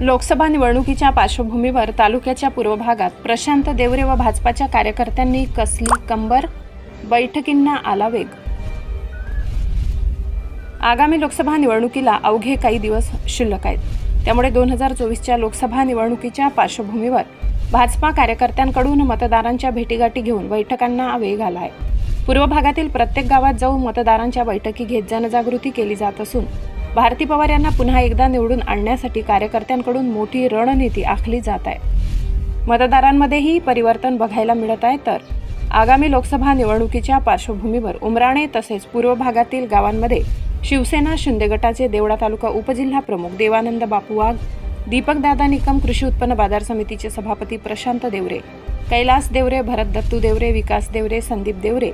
लोकसभा निवडणुकीच्या पार्श्वभूमीवर तालुक्याच्या पूर्व भागात प्रशांत देवरे व भाजपाच्या कार्यकर्त्यांनी कसली कंबर? बैठकींना आला वेग. आगामी लोकसभा निवडणुकीला अवघे काही दिवस शिल्लक आहेत. त्यामुळे दोन हजार चोवीसच्या लोकसभा निवडणुकीच्या पार्श्वभूमीवर भाजपा कार्यकर्त्यांकडून मतदारांच्या भेटीगाठी घेऊन बैठकांना वेग आला आहे. पूर्व भागातील प्रत्येक गावात जाऊन मतदारांच्या बैठकी घेत जनजागृती केली जात असून भारती पवार यांना पुन्हा एकदा निवडून आणण्यासाठी कार्यकर्त्यांकडून मोठी रणनीती आखली जात आहे. मतदारांमध्येही परिवर्तन बघायला मिळत आहे तर आगामी लोकसभा निवडणुकीच्या पार्श्वभूमीवर उमराणे तसेच पूर्व भागातील गावांमध्ये शिवसेना शिंदे गटाचे देवळा तालुका उपजिल्हा प्रमुख देवानंद बापू वाघ दीपकदादा निकम कृषी उत्पन्न बाजार समितीचे सभापती प्रशांत देवरे कैलास देवरे भरत दत्तू देवरे विकास देवरे संदीप देवरे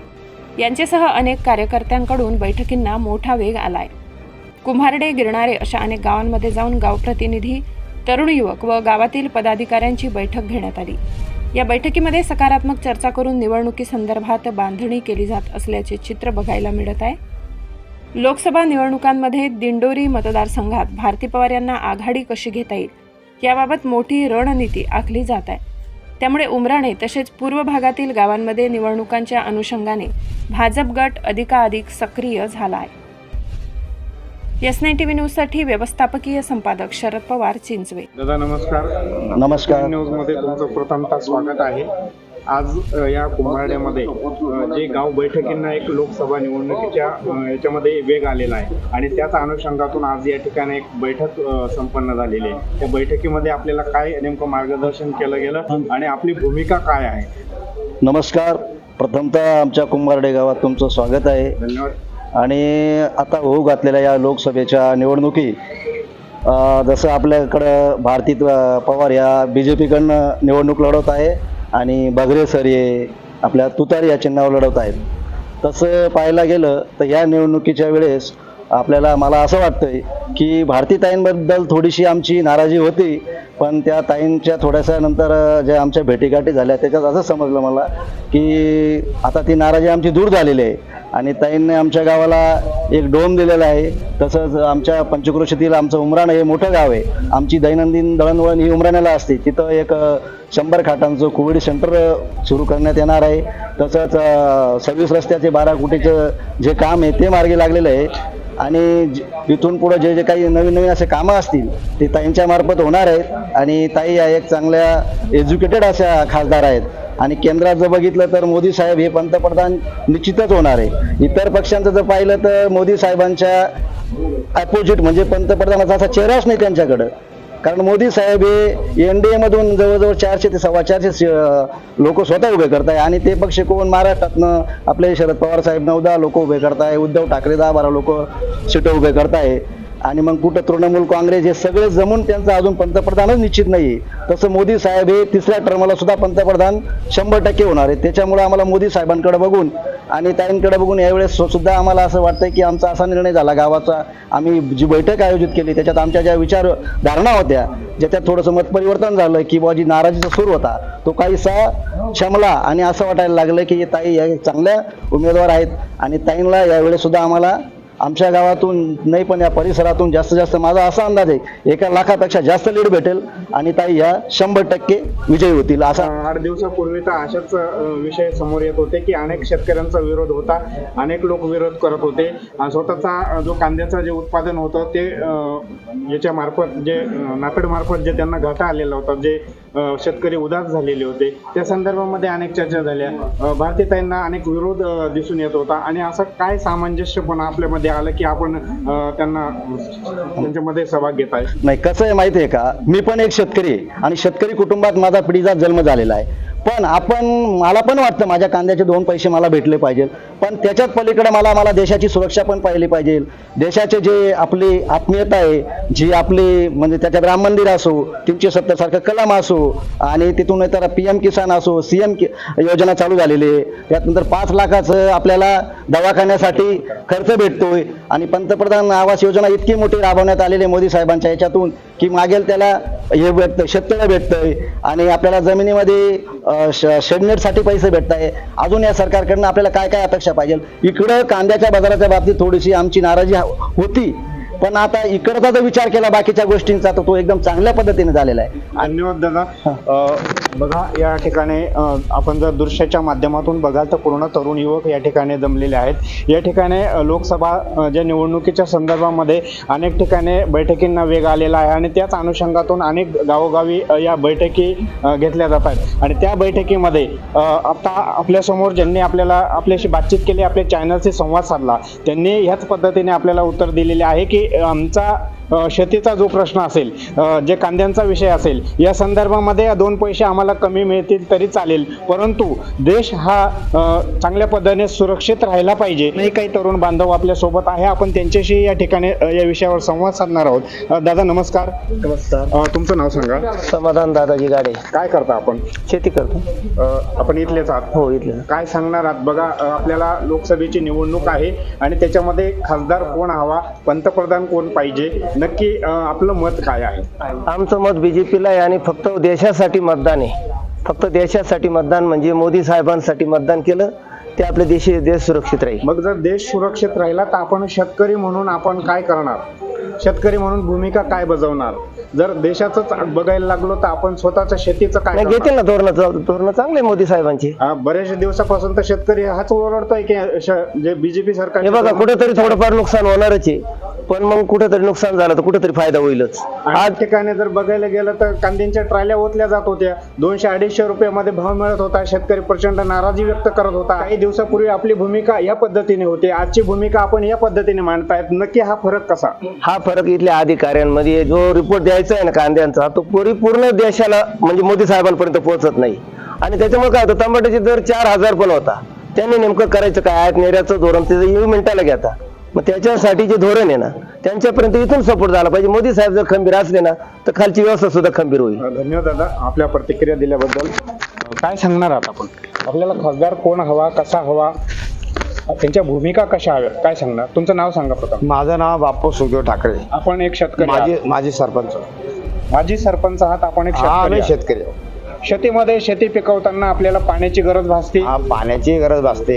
यांच्यासह अनेक कार्यकर्त्यांकडून बैठकींना मोठा वेग आलाय. कुंभारडे गिरणारे अशा अनेक गावांमध्ये जाऊन गावप्रतिनिधी तरुण युवक व गावातील पदाधिकाऱ्यांची बैठक घेण्यात आली. या बैठकीमध्ये सकारात्मक चर्चा करून निवडणुकीसंदर्भात बांधणी केली जात असल्याचे चित्र बघायला मिळत आहे. लोकसभा निवडणुकांमध्ये दिंडोरी मतदारसंघात भारती पवार यांना आघाडी कशी घेता येईल? याबाबत मोठी रणनीती आखली जात आहे. त्यामुळे उमराणे तसेच पूर्व भागातील गावांमध्ये निवडणुकांच्या अनुषंगाने भाजप गट अधिकाधिक सक्रिय झाला आहे. एस नाईन टी व्ही न्यूजसाठी व्यवस्थापकीय संपादक शरद पवार चिंचवे. दादा नमस्कार. नमस्कार. न्यूजमध्ये तुमचं प्रथमतः स्वागत आहे. आज अ, या कुंभारड्यामध्ये अ, जे गाव बैठकींना एक लोकसभा निवडणुकीच्या अ, याच्यामध्ये वेग आलेला आहे. आणि त्याच अनुषंगातून आज या ठिकाणी एक बैठक अ, संपन्न झालेली आहे. त्या बैठकीमध्ये आपल्याला काय नेमकं मार्गदर्शन केलं गेलं आणि आपली भूमिका काय आहे? नमस्कार. प्रथमतः आमच्या कुंभारडे गावात तुमचं स्वागत आहे. धन्यवाद. आणि आता होऊ घातलेल्या या लोकसभेच्या निवडणुकी जसं आपल्याकडं भारती पवार या बी जे पीकडनं निवडणूक लढवत आहे आणि बगरे सर हे आपल्या तुतार या चिन्हावर लढवत आहेत. तसं पाहायला गेलं तर या निवडणुकीच्या वेळेस आपल्याला मला असं वाटतंय की भारती ताईंबद्दल थोडीशी आमची नाराजी होती. पण त्या ताईंच्या थोड्याशा नंतर ज्या आमच्या भेटीगाठी झाल्या त्याच्यात असं समजलं मला की आता ती नाराजी आमची दूर झालेली आहे. आणि ताईंनी आमच्या गावाला एक डोम दिलेला आहे. तसंच आमच्या पंचक्रोशीतील आमचं उमराण हे मोठं गाव आहे. आमची दैनंदिन दळणवळण ही उमराण्याला असते. तिथं एक शंभर खाटांचं कोविड सेंटर सुरू करण्यात येणार आहे. तसंच सव्वीस रस्त्याचे बारा कोटीचं जे काम आहे ते मार्गी लागलेलं आहे. आणि इथून पुढं जे जे काही नवीन नवीन असे कामं असतील ते ताईंच्या मार्फत होणार आहेत. आणि ताई या एक चांगल्या एज्युकेटेड अशा खासदार आहेत. आणि केंद्रात जर बघितलं तर मोदी साहेब हे पंतप्रधान निश्चितच होणार आहे. इतर पक्षांचं जर पाहिलं तर मोदी साहेबांच्या अपोजिट म्हणजे पंतप्रधानाचा असा चेहराच नाही त्यांच्याकडं. कारण मोदी साहेब हे एन डी एमधून जवळजवळ चारशे ते सव्वा चारशे लोक स्वतः उभे करताय आणि ते पक्ष कोण महाराष्ट्रातनं आपले शरद पवार साहेब नऊ दहा लोक उभे करताय उद्धव ठाकरे दहा बारा लोक सीटं उभे करताय. आणि मग कुठं तृणमूल काँग्रेस हे सगळे जमून त्यांचं अजून पंतप्रधानच निश्चित नाही तसं मोदी साहेब हे तिसऱ्या टर्मला सुद्धा पंतप्रधान शंभर टक्के होणार आहे त्याच्यामुळे आम्हाला मोदी साहेबांकडे बघून आणि ताईंकडे बघून यावेळेस सुद्धा आम्हाला असं वाटतं की आमचा असा निर्णय झाला. गावाचा आम्ही जी बैठक आयोजित केली त्याच्यात आमच्या ज्या विचार धारणा होत्या ज्याच्यात थोडंसं मत परिवर्तन झालं की बुवा जी नाराजीचा सूर होता तो काहीसा क्षमला आणि असं वाटायला लागलं की ताई या चांगल्या उमेदवार आहेत आणि ताईंना यावेळेस सुद्धा आम्हाला आमच्या गावातून नाही पण या परिसरातून जास्तीत जास्त माझा असा अंदाज आहे एका लाखापेक्षा जास्त लीड भेटेल आणि ताई या शंभर टक्के विजयी होतील असा आठ दिवसापूर्वी तर अशाच विषय समोर येत होते की अनेक शेतकऱ्यांचा विरोध होता अनेक लोक विरोध करत होते. स्वतःचा जो कांद्याचं जे उत्पादन होतं ते याच्या मार्फत जे नाफेड मार्फत जे त्यांना घाटा आलेला होता जे शेतकरी उदास झालेले होते. त्या संदर्भामध्ये अनेक चर्चा झाल्या. अ, भारतीताईंना अनेक विरोध दिसून येत होता. आणि असं काय सामंजस्यपणा आपल्यामध्ये आलं की आपण त्यांना त्यांच्यामध्ये सहभाग घेत आहे? नाही कसं आहे माहिती आहे का? मी पण एक शेतकरी आहे आणि शेतकरी कुटुंबात माझा पिढीचा जन्म झालेला आहे. पण आपण मला पण वाटतं माझ्या कांद्याचे दोन पैसे मला भेटले पाहिजे. पण त्याच्याच पलीकडे मला मला देशाची सुरक्षा पण पाहिली पाहिजे. देशाचे जे आपली आत्मीयता आहे जी आपली म्हणजे त्याच्यात राम मंदिर असो तीनशे सत्तर सारखं कलम असो आणि तिथून तर पी एम किसान असो सी एम योजना चालू झालेली आहे. त्यानंतर पाच लाखाचं आपल्याला दवाखान्यासाठी खर्च भेटतोय. आणि पंतप्रधान आवास योजना इतकी मोठी राबवण्यात आलेली आहे मोदी साहेबांच्या याच्यातून की मागेल त्याला हे भेटतं शेततळं भेटतंय आणि आपल्याला जमिनीमध्ये श- शेडनेटसाठी पैसे भेटत आहे अजून या सरकारकडनं आपल्याला काय काय अपेक्षा पाहिजे? इकडं कांद्याच्या बाजाराच्या बाबतीत थोडीशी आमची नाराजी होती. पण आता इकडचा जर विचार केला बाकीच्या गोष्टींचा तर तो एकदम चांगल्या पद्धतीने झालेला आहे. धन्यवाद दादा. अ, बघा या ठिकाणी अ, आपण जर दृश्याच्या माध्यमातून बघाल तर पूर्ण तरुण युवक या ठिकाणी जमलेले आहेत. या ठिकाणी अ, लोकसभा अ, ज्या निवडणुकीच्या संदर्भामध्ये अनेक ठिकाणी बैठकींना वेग आलेला आहे आणि त्याच अनुषंगातून अनेक गावोगावी अ, या बैठकी अ, घेतल्या जातात आणि त्या बैठकीमध्ये अ, आता आपल्यासमोर ज्यांनी आपल्याला आपल्याशी बातचीत केली आपल्या चॅनलशी संवाद साधला त्यांनी ह्याच पद्धतीने आपल्याला उत्तर दिलेले आहे की आमचा शेतीचा जो प्रश्न असेल जे कांद्यांचा विषय असेल या संदर्भामध्ये दोन पैसे आम्हाला कमी मिळतील तरी चालेल. परंतु देश हा चांगल्या पद्धतीने सुरक्षित राहायला पाहिजे. नाही काही तरुण बांधव आपल्यासोबत आहे. आपण त्यांच्याशी या ठिकाणी या विषयावर संवाद साधणार आहोत. दादा नमस्कार. नमस्कार. तुमचं नाव सांगा. समाधान दादाजी गाडे. काय करता आपण? शेती करतो. आपण इथलेच आहात. हो इथलं काय सांगणार आहात? बघा आपल्याला लोकसभेची निवडणूक आहे आणि त्याच्यामध्ये खासदार कोण हवा? पंतप्रधान कोण पाहिजे? नक्की अ, आपलं मत काय आहे? आमचं मत बीजेपीला आहे आणि फक्त देशासाठी मतदान आहे. फक्त देशासाठी मतदान म्हणजे मोदी साहेबांसाठी मतदान केलं ते आपले देश देश सुरक्षित राहील. मग जर देश सुरक्षित राहिला तर आपण शेतकरी म्हणून आपण काय करणार? शेतकरी म्हणून भूमिका काय बजावणार? जर देशाच बघायला लागलो तर आपण स्वतःच्या शेतीचं काय नाही करणार? घेतील ना धोरणं धोरणं चांगले मोदी साहेबांची. हा, बऱ्याचशा दिवसापासून तर शेतकरी हाच ओरडतोय की श- जे बीजेपी सरकार हे बघा कुठेतरी थोडंफार नुकसान होणारच आहे. पण मग कुठेतरी नुकसान झालं तर कुठेतरी फायदा होईलच. आज ठिकाणी जर बघायला गेलं तर कांद्यांच्या ट्रायल्या ओतल्या जात होत्या. दोनशे अडीचशे रुपयामध्ये भाव मिळत होता. शेतकरी प्रचंड नाराजी व्यक्त करत होता. काही दिवसापूर्वी आपली भूमिका या पद्धतीने होती. आजची भूमिका आपण या पद्धतीने मांडतायत. नक्की हा फरक कसा? हा फरक इथल्या अधिकाऱ्यांमध्ये जो रिपोर्ट द्यायचा आहे ना कांद्यांचा तो परिपूर्ण देशाला म्हणजे मोदी साहेबांपर्यंत पोहोचत नाही. आणि त्याच्यामुळे काय होतं? टमाट्याचे दर चार हजार पण होता. त्यांनी नेमकं करायचं काय? आयात निर्यातचं धोरण ते येऊ मिनिटाला घेता मग त्याच्यासाठी जे धोरण आहे ना त्यांच्यापर्यंत इथून सपोर्ट झाला पाहिजे. मोदी साहेब जर खंबीर असले ना तर खालची व्यवस्था सुद्धा खंबीर होईल. धन्यवाद दादा. आपल्या प्रतिक्रिया दिल्याबद्दल. काय सांगणार आहात आपण? आपल्याला खासदार कोण हवा कसा हवा त्यांच्या भूमिका कशा हव्या काय सांगणार? तुमचं नाव सांगा प्रथम. माझं नाव बापू सुखदेव ठाकरे. आपण एक शेतकरी माझी आहात. माझी सरपंच. माजी सरपंच आहात आपण एक हा शेतकरी आम्ही. शेतकरी आहोत. शेतीमध्ये शेती पिकवताना आपल्याला पाण्याची गरज भासते? हा पाण्याची गरज भासते.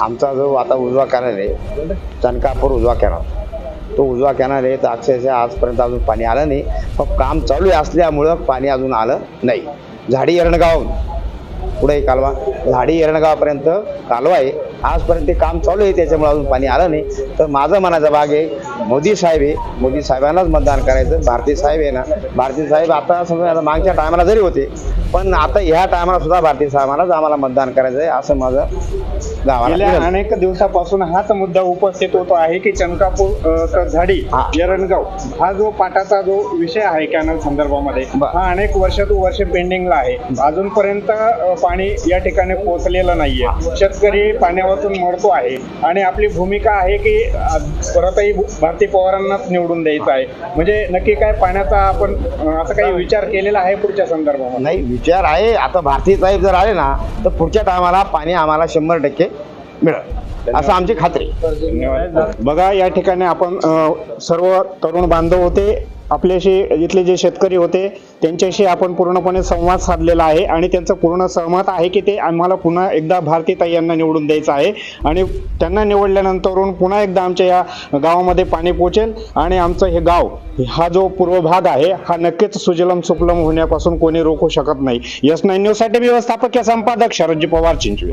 आमचा जो आता उजवा कॅनल आहे चनकापूर उजवा कॅनल. तो उजवा कॅनल आहे तर अक्षरशः आजपर्यंत अजून पाणी आलं नाही. पण काम चालू आहे असल्यामुळं पाणी अजून आलं नाही. झाडी एरणगाव पुढे कालवा. झाडी एरणगावापर्यंत कालवा आहे. आजपर्यंत ते काम चालू आहे त्याच्यामुळे अजून पाणी आलं नाही. तर माझं मनाचा भाग आहे मोदी साहेब आहे मोदी साहेबांनाच मतदान करायचं भारती साहेब आहे ना भारती साहेब आता समजा मागच्या टायमाला जरी होते पण आता ह्या टायमाला सुद्धा भारती साहेबांनाच आम्हाला मतदान करायचं आहे असं माझं गावाला गेल्या. अनेक दिवसापासून हाच मुद्दा उपस्थित होतो आहे की अ, तर झाडी हा. एरणगाव हा जो पाटाचा जो विषय आहे कॅनल संदर्भामध्ये बर. हा अनेक वर्ष टू वर्ष पेंडिंगला आहे अजूनपर्यंत अ, पाणी या ठिकाणी पोहोचलेलं नाहीये शेतकरी पाण्यावरून मरतो आहे आणि आपली भूमिका आहे की अ, परतही भारती पवारांनाच निवडून द्यायचं आहे. म्हणजे नक्की काय पाण्याचा आपण असं असा काही विचार केलेला आहे पुढच्या संदर्भामध्ये? नाही विचार आहे. आता भारती साहेब जर आले ना तर पुढच्या टायमाला पाणी आम्हाला शंभर टक्के मिळेल. असं आमची खात्री. बघा या ठिकाणी आपण सर्व तरुण बांधव होते. आपल्याशी इथले जे शेतकरी होते त्यांच्याशी आपण पूर्णपणे संवाद साधलेला आहे आणि त्यांचं पूर्ण सहमत आहे की ते आम्हाला पुन्हा एकदा भारतीताई यांना निवडून द्यायचं आहे. आणि त्यांना निवडल्यानंतरून पुन्हा एकदा आमच्या या गावामध्ये पाणी पोचेल आणि आमचं हे गाव हा जो पूर्व भाग आहे हा नक्कीच सुजलम सुफलम होण्यापासून कोणी रोखू शकत नाही. यस नाईन न्यूजसाठी व्यवस्थापकीय संपादक शरदजी पवार चिंचवे.